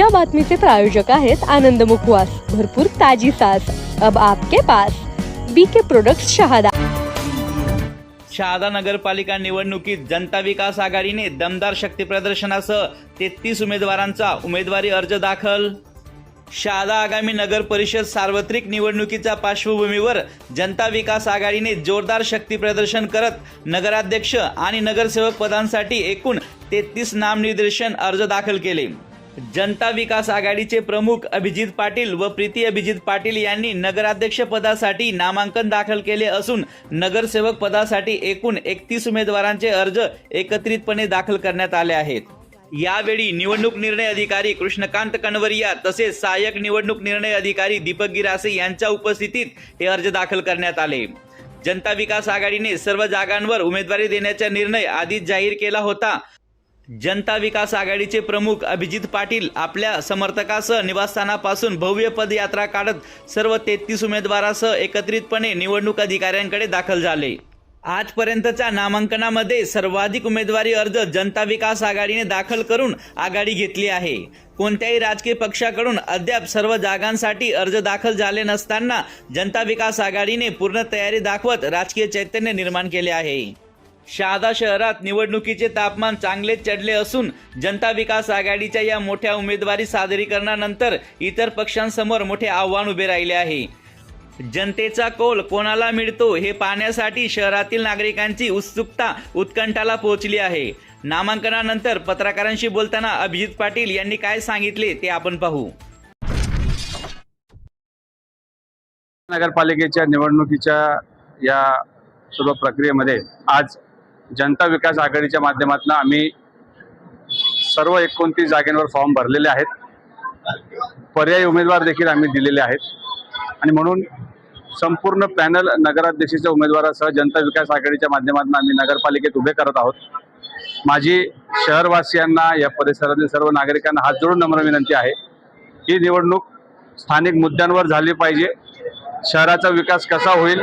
या बातमीचे प्रायोजक आहेत आनंद मुखवास. भरपूर ताजी सास. अब आपके pass. BK product Shahada. Shahada नगरपालिका निवडणुकीत जनता विकास आघाडीने दमदार शक्ती प्रदर्शनासह तेहतीस उमेदवारांचा उमेदवारी अर्ज दाखल. शहादा आगामी नगर परिषद सार्वत्रिक निवडणुकीच्या पार्श्वभूमीवर जनता विकास आघाडीने जोरदार शक्ती प्रदर्शन करत नगराध्यक्ष आणि नगरसेवक पदांसाठी एकूण तेहतीस नामनिर्देशन अर्ज दाखल केले. जनता विकास आघाडीचे प्रमुख अभिजित पाटील व प्रीती अभिजित पाटील यांनी नगराध्यक्ष पदासाठी नामांकन दाखल केले असून नगरसेवक पदासाठी एकूण एकतीस उमेदवारांचे अर्ज एकत्रितपणे दाखल करण्यात आले आहेत. यावेळी निवडणूक निर्णय अधिकारी कृष्णकांत कनवरिया तसेच सहाय्यक निवडणूक निर्णय अधिकारी दीपक गिरासे यांच्या उपस्थितीत हे अर्ज दाखल करण्यात आले. जनता विकास आघाडीने सर्व जागांवर उमेदवारी देण्याचा निर्णय आधीच जाहीर केला होता. जनता विकास आघाडीचे प्रमुख अभिजित पाटील आपल्या समर्थकासह निवासस्थानापासून भव्य पदयात्रा काढत सर्व तेहतीस उमेदवारासह एकत्रितपणे निवडणूक अधिकाऱ्यांकडे दाखल झाले. आजपर्यंतच्या नामांकनामध्ये सर्वाधिक उमेदवारी अर्ज जनता विकास आघाडीने दाखल करून आघाडी घेतली आहे. कोणत्याही राजकीय पक्षाकडून अद्याप सर्व जागांसाठी अर्ज दाखल झाले नसताना जनता विकास आघाडीने पूर्ण तयारी दाखवत राजकीय चैतन्य निर्माण केले आहे. शहादा शहरात निवडणुकीचे तापमान चांगलेच चढले असून जनता विकास आघाडीच्या या मोठ्या उमेदवारी सादरीकरणानंतर इतर पक्षांसमोर मोठे आव्हान उभे राहिले आहे. जनतेचा कौल कोणाला मिळतो हे पाहण्यासाठी शहरातील नागरिकांची उत्सुकता उत्कंठाला पोहोचली आहे. नामांकनानंतर पत्रकारांशी बोलताना अभिजित पाटील यांनी काय सांगितले ते आपण पाहू. नगरपालिकेच्या निवडणुकीच्या या सर्व प्रक्रियेमध्ये आज जनता विकास आघाडीच्या माध्यमातून आम्ही सर्व एकोणतीस जागेंवर फॉर्म भरलेले आहेत. पर्यायी उमेदवार देखील आम्ही दिलेले आहेत. आणि म्हणून संपूर्ण पॅनल नगराध्यक्षाच्या उमेदवारासह जनता विकास आघाडीच्या माध्यमातून आम्ही नगरपालिकेत उभे करत आहोत. माझी शहरवासियांना या परिसरातील सर्व नागरिकांना हात जोडून नम्र विनंती आहे ही निवडणूक स्थानिक मुद्द्यांवर झाली पाहिजे. शहराचा विकास कसा होईल?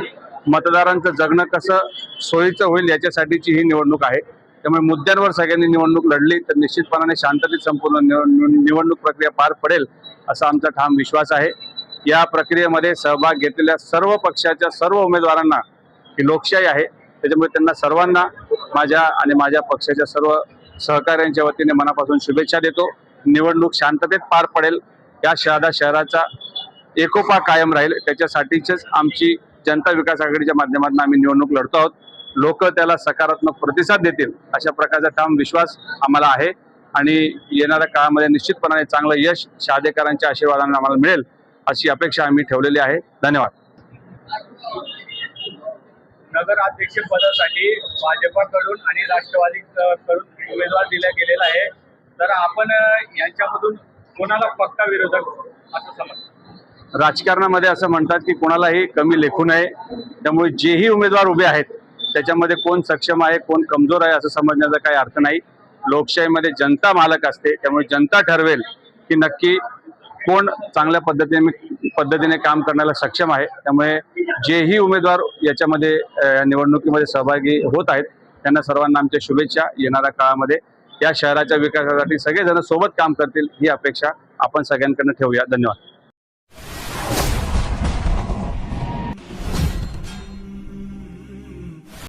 मतदारांचं जगणं कसं सोयीचं होईल याच्यासाठीची ही निवडणूक आहे. त्यामुळे मुद्द्यांवर सगळ्यांनी निवडणूक लढली तर निश्चितपणाने शांततेत संपूर्ण निव- निवडणूक प्रक्रिया पार पडेल असा आमचा ठाम विश्वास आहे. या प्रक्रियेमध्ये सहभाग घेतलेल्या सर्व पक्षाच्या सर्व उमेदवारांना ही लोकशाही आहे. त्याच्यामुळे त्यांना सर्वांना माझ्या आणि माझ्या पक्षाच्या सर्व सहकाऱ्यांच्या वतीने मनापासून शुभेच्छा देतो. निवडणूक शांततेत पार पडेल. या शहादा शहराचा एकोपा कायम राहील. त्याच्यासाठीच आमची जनता विकास आघाडीच्या माध्यमातून आम्ही निवडणूक लढतो आहोत. लोक त्याला सकारात्मक प्रतिसाद देतील अशा प्रकारचा ठाम विश्वास आम्हाला आहे. आणि येणाऱ्या काळामध्ये निश्चितपणाने चांगलं यश शहादेकरांच्या आशीर्वादाने आम्हाला मिळेल अशी अपेक्षा आम्ही ठेवलेली आहे. धन्यवाद. नगराध्यक्ष पदासाठी भाजपाकडून आणि राष्ट्रवादीकडून उमेदवार दिला गेलेला आहे. तर आपण यांच्यामधून कोणाला पक्का विरोधक असं समजतो? राजकारणामध्ये असं म्हणतात की कोणालाही कमी लेखू नये. त्यामुळे जेही उमेदवार उभे आहेत त्याच्यामध्ये कोण सक्षम आहे कोण कमजोर आहे असं समजण्याचा काही अर्थ नाही. लोकशाहीमध्ये जनता मालक असते त्यामुळे जनता ठरवेल की नक्की कोण चांगल्या पद्धतीने पद्धतीने काम करण्याला सक्षम आहे. त्यामुळे जेही उमेदवार याच्यामध्ये निवडणुकीमध्ये सहभागी होत आहेत त्यांना सर्वांना आमच्या शुभेच्छा येणाऱ्या काळामध्ये. या शहराच्या विकासासाठी सगळेजण सोबत काम करतील ही अपेक्षा आपण सगळ्यांकडनं ठेवूया. धन्यवाद.